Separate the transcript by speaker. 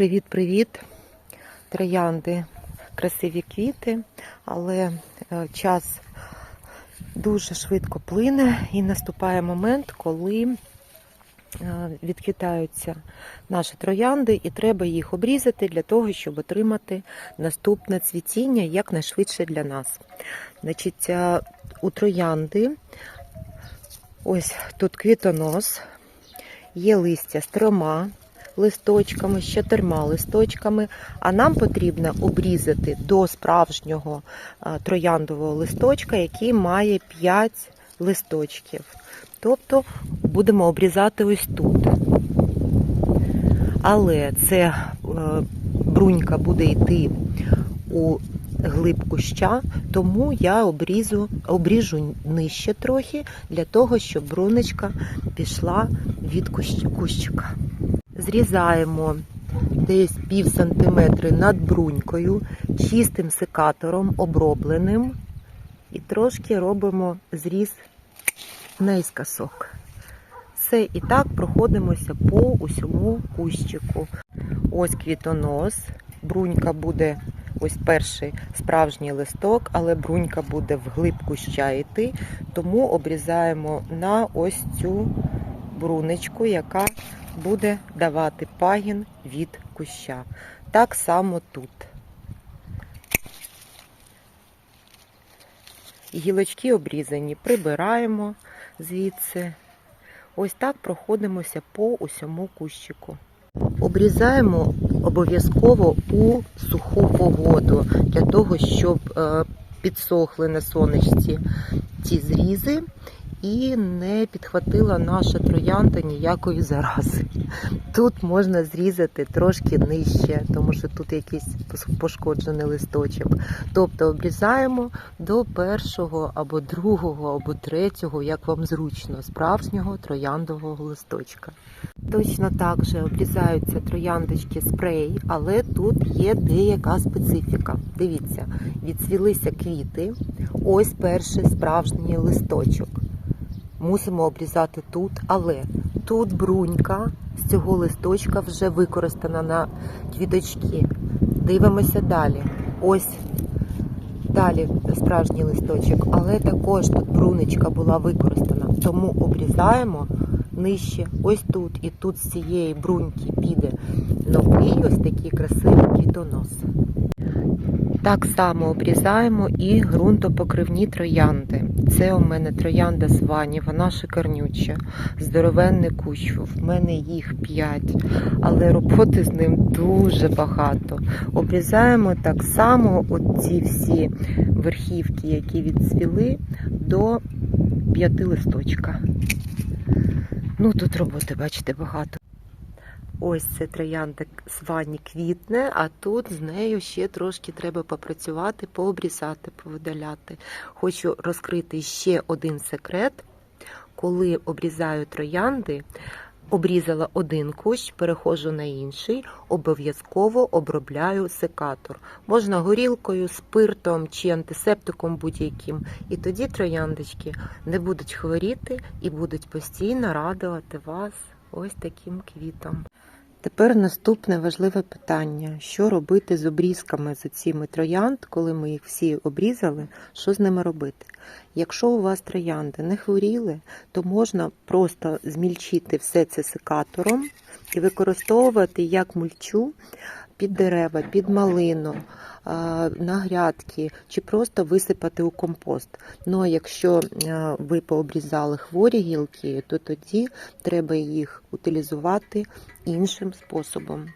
Speaker 1: Привіт-привіт! Троянди, красиві квіти, але е, час дуже швидко плине і наступає момент, коли е, відквітаються наші троянди, і треба їх обрізати для того, щоб отримати наступне цвітіння якнайшвидше для нас. Значить, е, у троянди ось тут квітонос, є листя з трьома листочками, з чотирма листочками, а нам потрібно обрізати до справжнього трояндового листочка, який має 5 листочків. Тобто будемо обрізати ось тут. Але це е, брунька буде йти у глиб куща, тому я обрізу, обріжу нижче трохи для того, щоб брунечка пішла від кущ- кущика. Зрізаємо десь пів сантиметри над брунькою, чистим секатором обробленим, і трошки робимо зріз наискосок. Все і так проходимося по усьому кущику. Ось квітонос, брунька буде ось перший справжній листок, але брунька буде вглиб куща йти, тому обрізаємо на ось цю брунечку, яка буде давати пагін від куща. Так само тут. Гілочки обрізані, прибираємо звідси. Ось так проходимося по усьому кущику. Обрізаємо обов'язково у суху погоду для того, щоб е, підсохли на сонечці ці зрізи і не підхватила наша троянда ніякої зарази. Тут можна зрізати трошки нижче, тому що тут якийсь пошкоджений листочок. Тобто обрізаємо до першого або другого, або третього, як вам зручно, справжнього трояндового листочка. Точно так же обрізаються трояндочки спрей, але тут є деяка специфіка. Дивіться, відцвілися квіти, ось перший справжній листочок. Мусимо обрізати тут, але тут брунька з цього листочка вже використана на квіточки. Дивимося далі. Ось далі справжній листочок, але також тут брунечка була використана. Тому обрізаємо нижче, ось тут і тут з цієї бруньки піде новий ось такий красивий квітонос. Так само обрізаємо і ґрунтопокривні троянди. Це у мене троянда з вані, вона шикарнюча, здоровенний кущ. В мене їх 5, але роботи з ним дуже багато. Обрізаємо так само оці всі верхівки, які відцвіли, до п'яти листочка. Ну, тут роботи, бачите, багато. Ось це троянда з вані квітне, а тут з нею ще трошки треба попрацювати, пообрізати, повидаляти. Хочу розкрити ще один секрет. Коли обрізаю троянди, обрізала один кущ, переходжу на інший, обов'язково обробляю секатор. Можна горілкою, спиртом чи антисептиком будь-яким. І тоді трояндочки не будуть хворіти і будуть постійно радувати вас ось таким квітом. Тепер наступне важливе питання: що робити з обрізками з цими троянд, коли ми їх всі обрізали, що з ними робити? Якщо у вас троянди не хворіли, то можна просто змільчити все це секатором і використовувати як мульчу під дерева, під малину, на грядки чи просто висипати у компост. Ну а якщо ви пообрізали хворі гілки, то тоді треба їх утилізувати іншим способом.